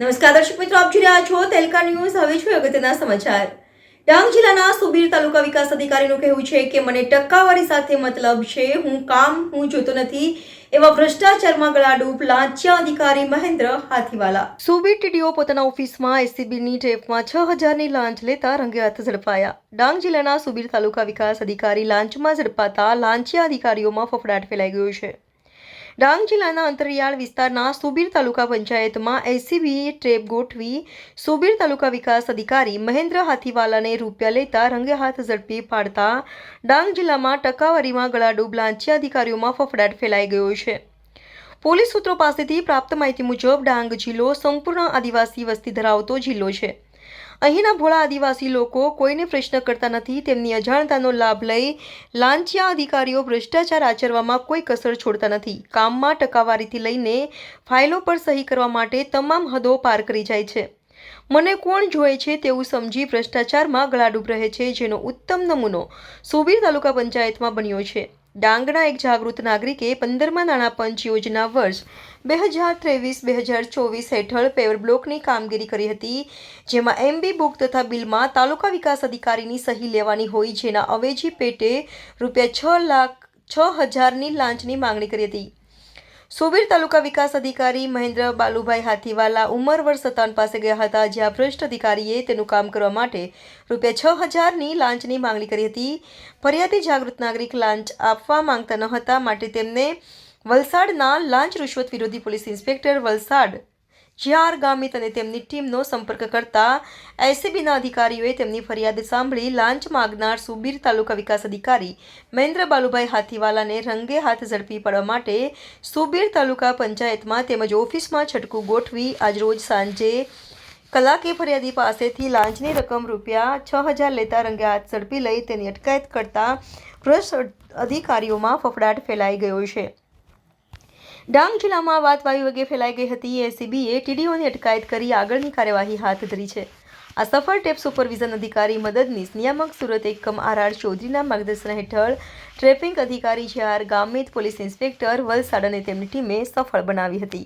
નમસ્કાર દર્શક મિત્રો, આપ જોઈ રહ્યા છો તેલકા ન્યૂઝ. હવે છું અગત્યના સમાચાર. ડાંગ જિલ્લાના સુબીર તાલુકા વિકાસ અધિકારીનું કહેવું છે કે મને ટકાવારી સાથે મતલબ છે, હું કામ હું જોતો નથી એવા ભ્રષ્ટાચારમાં ગળાડૂબ લાંચિયા અધિકારી મહેન્દ્ર હાથીવાલા. સુબીર ટીડીઓ પોતાના ઓફિસમાં એસીબીની ટેપમાં છ હજારની લાંચ લેતા રંગે હાથ ઝડપાયા. ડાંગ જિલ્લાના સુબીર તાલુકા વિકાસ અધિકારી લાંચમાં ઝડપાતા લાંચિયા અધિકારીઓમાં ફફડાટ ફેલાઈ ગયો છે. ડાંગ જિલ્લાના અંતરિયાળ વિસ્તારના સુબીર તાલુકા પંચાયતમાં એસીબીએ ટ્રેપ ગોઠવી સુબીર તાલુકા વિકાસ અધિકારી મહેન્દ્ર હાથીવાલાને રૂપિયા લેતા રંગે હાથ ઝડપી પાડતા ડાંગ જિલ્લામાં ટકાવારીમાં ગળાડૂબ લાંચી અધિકારીઓમાં ફફડાટ ફેલાઈ ગયો છે. પોલીસ સૂત્રો પાસેથી પ્રાપ્ત માહિતી મુજબ ડાંગ જિલ્લો સંપૂર્ણ આદિવાસી વસ્તી ધરાવતો જિલ્લો છે. અહીંના ભોળા આદિવાસી લોકો કોઈને પ્રશ્ન કરતા નથી, તેમની અજાણતાનો લાભ લઈ લાંચિયા અધિકારીઓ ભ્રષ્ટાચાર આચરવામાં કોઈ કસર છોડતા નથી. કામમાં ટકાવારીથી લઈને ફાઇલો પર સહી કરવા માટે તમામ હદો પાર કરી જાય છે. મને કોણ જોએ છે તેવું સમજી ભ્રષ્ટાચારમાં ગળાડૂબ રહે છે, જેનો ઉત્તમ નમૂનો સુબીર તાલુકા પંચાયતમાં બન્યો છે. ડાંગના એક જાગૃત નાગરિકે પંદરમાં નાણાં પંચ યોજના વર્ષ બે હજાર ત્રેવીસ બે હજાર ચોવીસ હેઠળ પેવર બ્લોકની કામગીરી કરી હતી, જેમાં એમબી બુક તથા બિલમાં તાલુકા વિકાસ અધિકારીની સહી લેવાની હોય, જેના અવેજી પેટે રૂપિયા છ લાખ છ હજારની લાંચની માંગણી કરી હતી. સુબીર તાલુકા વિકાસ અધિકારી મહેન્દ્ર બાલુભાઈ હાથીવાલા ઉમર વર્ષ સત્તાવન પાસે ગયા હતા, જ્યાં ભ્રષ્ટ અધિકારીએ તેનું કામ કરવા માટે રૂપિયા છ હજારની લાંચની માંગણી કરી હતી. ફરિયાદી જાગૃત નાગરિક લાંચ આપવા માંગતા ન હતા, માટે તેમને વલસાડના લાંચ રૂશ્વત વિરોધી police inspector Valsad GR Gamit અને તેમની ટીમનો સંપર્ક કરતા એસીબીના અધિકારીઓએ તેમની ફરિયાદ સાંભળી લાંચ માગનાર સુબીર તાલુકા વિકાસ અધિકારી મહેન્દ્ર બાલુભાઈ હાથીવાલાને રંગે હાથ ઝડપી પાડવા માટે સુબીર તાલુકા પંચાયતમાં તેમજ ઓફિસમાં છટકું ગોઠવી આજરોજ સાંજે કલાકે ફરિયાદી પાસેથી લાંચની રકમ રૂપિયા છ હજાર લેતા રંગે હાથ ઝડપી લઈ તેની અટકાયત કરતા ભ્રષ્ટ અધિકારીઓમાં ફફડાટ ફેલાઈ ગયો છે. ડાંગ જિલ્લામાં વાત વાયુ વગે ફેલાઈ ગઈ હતી. એસીબીએ ટીડીઓની અટકાયત કરી આગળની કાર્યવાહી હાથ ધરી છે. આ સફળ ટેપ સુપરવિઝન અધિકારી મદદનીશ નિયામક સુરત એકમ આર આર ચૌધરીના માર્ગદર્શન હેઠળ ટ્રેફિક અધિકારી જે R Gamit, police inspector Valsad અને તેમની ટીમે સફળ બનાવી હતી.